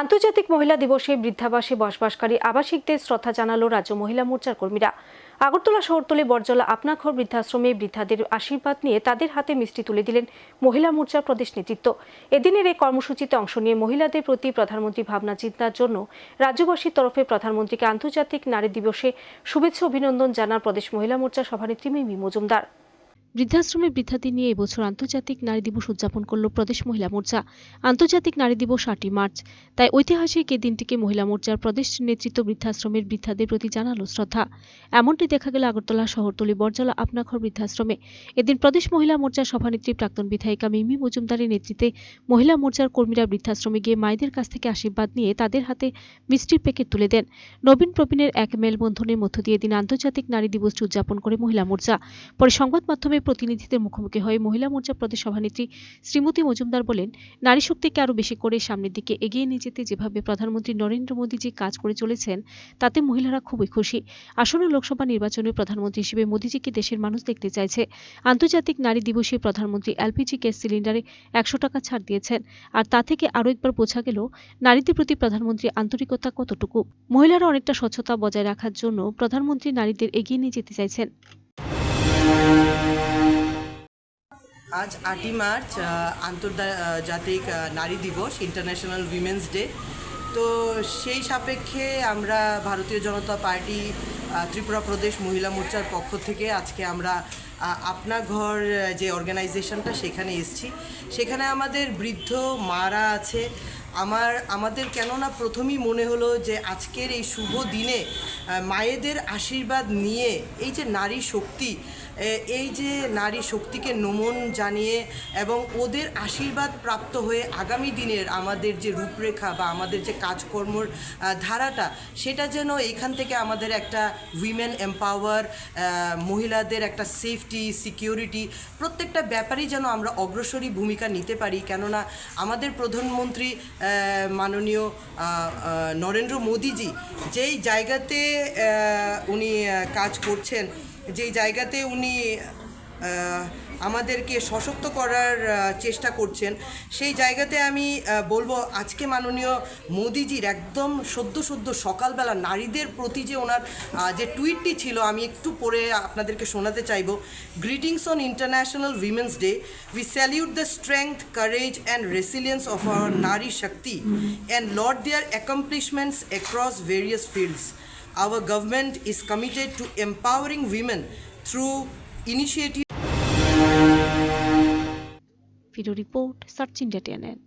আন্তর্জাতিক মহিলা দিবসে বৃদ্ধাবাসে বসবাসকারী আবাসিকদের শ্রদ্ধা জানালো রাজ্য মহিলা মোর্চার কর্মীরা। আগরতলা শহরতলি, বরজলা আপনাঘর বৃদ্ধাশ্রমে বৃদ্ধাদের আশীর্বাদ নিয়ে তাদের হাতে মিষ্টি তুলে দিলেন মহিলা মোর্চার প্রদেশ নেতৃত্ব। এদিনের এই কর্মসূচিতে অংশ নিয়ে মহিলাদের প্রতি প্রধানমন্ত্রী ভাবনা চিন্তার জন্য রাজ্যবাসীর তরফে প্রধানমন্ত্রীকে আন্তর্জাতিক নারী দিবসে শুভেচ্ছা অভিনন্দন জানান প্রদেশ মহিলা মোর্চা সভানেত্রী মিমি মজুমদার। বৃদ্ধাশ্রমে বৃদ্ধাদের নিয়ে এবছর আন্তর্জাতিক নারী দিবস উদযাপন করল প্রদেশ মহিলা মোর্চা। আন্তর্জাতিক নারী দিবস আটই মার্চ। তাই ঐতিহাসিক এই দিনটিকে মহিলা মোর্চার প্রদেশ নেতৃত্ব বৃদ্ধাশ্রমের বৃদ্ধাদের প্রতি জানালো শ্রদ্ধা। এমনটি দেখা গেল আগরতলা শহরতলি বরজলা আপনাঘর বৃদ্ধাশ্রমে। এদিন প্রদেশ মহিলা মোর্চার সভানেত্রী প্রাক্তন বিধায়িকা মিমি মজুমদারের নেতৃত্বে মহিলা মোর্চার কর্মীরা বৃদ্ধাশ্রমে গিয়ে মায়েদের কাছ থেকে আশীর্বাদ নিয়ে তাদের হাতে মিষ্টির প্যাকেট তুলে দেন। নবীন প্রবীণের এক মেলবন্ধনের মধ্য দিয়ে দিন আন্তর্জাতিক নারী দিবসটি উদযাপন করে মহিলা মোর্চা। পরে সংবাদ মাধ্যমে প্রতিনিধিদের মুখোমুখি হয়ে মহিলা মোর্চা প্রদেশ সভানেত্রী শ্রীমতী মজুমদার বলেন, নারী শক্তিকে আরও বেশি করে সামনের দিকে এগিয়ে নিয়ে যেতে যেভাবে প্রধানমন্ত্রী নরেন্দ্র মোদী যে কাজ করে চলেছেন, তাতে মহিলারা খুবই খুশি। আসন্ন লোকসভা নির্বাচনে প্রধানমন্ত্রী হিসেবে মোদীজিকে দেশের মানুষ দেখতে চাইছে। আন্তর্জাতিক নারী দিবসে প্রধানমন্ত্রী এলপিজি গ্যাস সিলিন্ডারে একশো টাকা ছাড় দিয়েছেন। আর তা থেকে আরও একবার বোঝা গেল, নারীদের প্রতি প্রধানমন্ত্রী আন্তরিকতা কতটুকু। মহিলারা অনেকটা স্বচ্ছতা বজায় রাখার জন্য প্রধানমন্ত্রী নারীদের এগিয়ে নিয়ে যেতে চাইছেন। আজ আটই মার্চ আন্তর্জাতিক নারী দিবস ইন্টারন্যাশনাল উইমেন্স ডে তো সেই সাপেক্ষে আমরা ভারতীয় জনতা পার্টি ত্রিপুরা প্রদেশ মহিলা মোর্চার পক্ষ থেকে আজকে আমরা আপনা ঘর যে অর্গানাইজেশনটা সেখানে এসছি। সেখানে আমাদের বৃদ্ধ, মারা আছে। আমার, আমাদের কেননা প্রথমেই মনে হলো যে আজকের এই শুভ দিনে মায়েদের আশীর্বাদ নিয়ে এই যে নারী শক্তি এই যে নারী শক্তিকে নমন জানিয়ে এবং ওদের আশীর্বাদ প্রাপ্ত হয়ে আগামী দিনের আমাদের যে রূপরেখা বা আমাদের যে কাজকর্মর ধারাটা, সেটা যেন এখান থেকে আমাদের একটা উইমেন এম্পাওয়ার মহিলাদের একটা সেফটি সিকিউরিটি প্রত্যেকটা ব্যাপারেই যেন আমরা অগ্রসরী ভূমিকা নিতে পারি। কেননা আমাদের প্রধানমন্ত্রী মাননীয় নরেন্দ্র মোদীজি যেই জায়গাতে উনি কাজ করছেন যেই জায়গাতে উনি আমাদেরকে সশক্ত করার চেষ্টা করছেন। সেই জায়গাতে আমি বলব আজকে মাননীয় মোদিজির একদম সদ্য সদ্য সকালবেলা নারীদের প্রতি যে ওনার যে টুইটটি ছিল, আমি একটু পরে আপনাদেরকে শোনাতে চাইব। Greetings on international women's day we salute the strength courage and resilience of our Nari Shakti and laud their accomplishments across various fields Our government is committed to empowering women through initiatives video report search India TNN